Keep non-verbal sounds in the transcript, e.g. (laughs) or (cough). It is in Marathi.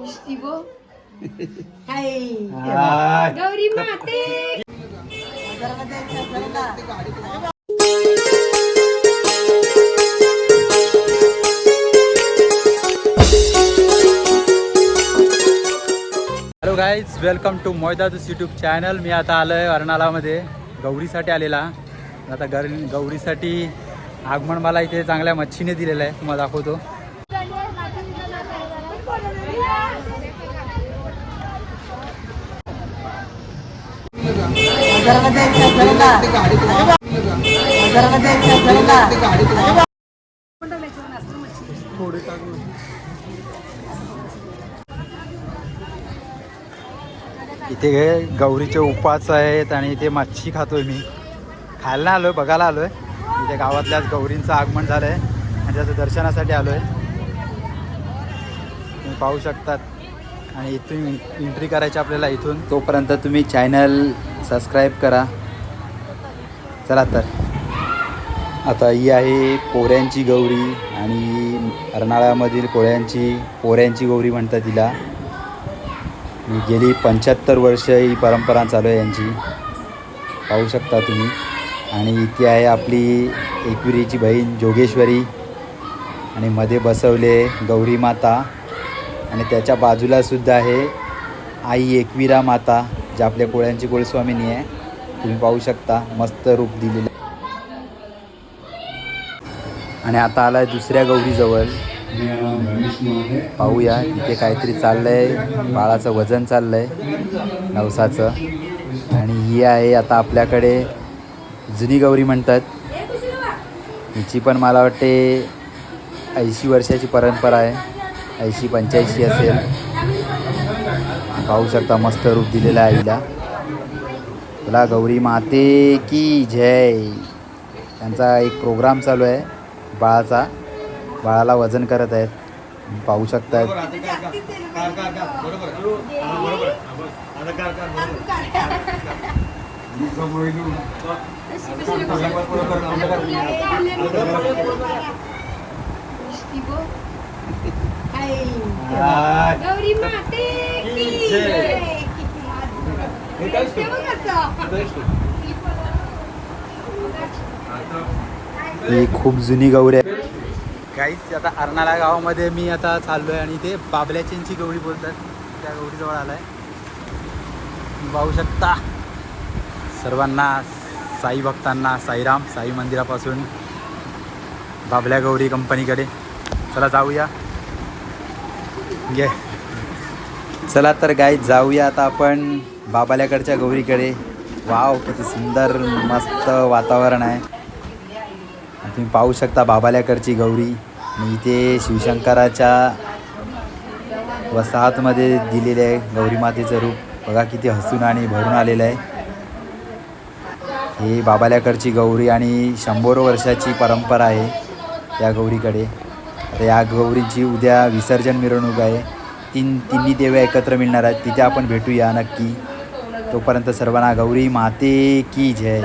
(laughs) गौरी माते. हॅलो गाईज वेलकम टू मोयदादूस यूट्यूब चॅनल मी आता आलो आहे अर्नाळामध्ये. गौरीसाठी आलेला. आता गर गौरीसाठी आगमन मला इथे चांगल्या मच्छीने दिलेलं आहे. तुम्हाला दाखवतो. इथे गौरीचे उपास आहेत आणि इथे मच्छी खातोय मी. खायला आलोय बघायला आलोय. इथे गावातल्याच गौरींचं आगमन झालंय आणि त्याचं दर्शनासाठी आलोय. तुम्ही पाहू शकतात. आणि इथून एंट्री करायची आपल्याला इथून. तोपर्यंत तुम्ही चॅनल सबस्क्राईब करा. चला तर. आता ही आहे पोऱ्यांची गौरी आणि अर्नाळ्यामधील पोळ्यांची पोऱ्यांची गौरी म्हणतात तिला. मी गेली पंच्याहत्तर वर्ष ही परंपरा चालू आहे यांची. पाहू शकता तुम्ही. आणि इथे आहे आपली एकविरीची बहीण जोगेश्वरी. आणि मध्ये बसवले गौरी माता. आणि त्याच्या बाजूला सुद्धा आहे आई एकविरा माता जे आपल्या कोळ्यांची कुळस्वामिनी आहे. तुम्ही पाहू शकता मस्त रूप दिलेलं आणि आता आला आहे दुसऱ्या गौरीजवळ. पाहूया इथे काहीतरी चाललंय. बाळाचं वजन चाललंय नवसाचं. आणि ही आहे आता आपल्याकडे जुनी गौरी म्हणतात. हिची पण मला वाटते ऐंशी वर्षाची परंपरा आहे. ऐंशी पंच्याऐंशी असेल. पाहू शकता मस्त रूप दिलेला आहे आईला तुला गौरी माते की जय. त्यांचा एक प्रोग्राम चालू आहे बाळाचा. बाळाला वजन करत आहेत. पाहू शकतात शिवो गौरी माते की जय. ते? बघ कसं. ही खूप जुनी गौरी आहे. काहीच आता अर्नाळा गावामध्ये मी आता चाललो आहे आणि इथे बाबल्याचींची गौरी बोलतात. त्या गौरीजवळ आलो आहे पाहू शकता. सर्वांना साई भक्तांना साईराम साई मंदिरापासून बाबल्या गौरी कंपनीकडे चला जाऊया. घे. चला तर गाय जाऊया आता आपण बाबाल्याकडच्या गौरीकडे. वाव किती सुंदर मस्त वातावरण आहे. तुम्ही पाहू शकता बाबाल्याकडची गौरी. आणि इथे शिवशंकराच्या वसाहतमध्ये दिलेले आहे गौरी मातेचं रूप. बघा किती हसून आणि भरून आलेलं आहे. हे बाबाल्याकडची गौरी आणि शंभर वर्षाची परंपरा आहे त्या गौरीकडे. तर या गौरीची उद्या विसर्जन मिरवणूक आहे. तीन तिन्ही देव्या एकत्र मिळणार आहेत. तिथे आपण भेटूया नक्की. तोपर्यंत सर्वांना गौरी माते की जय.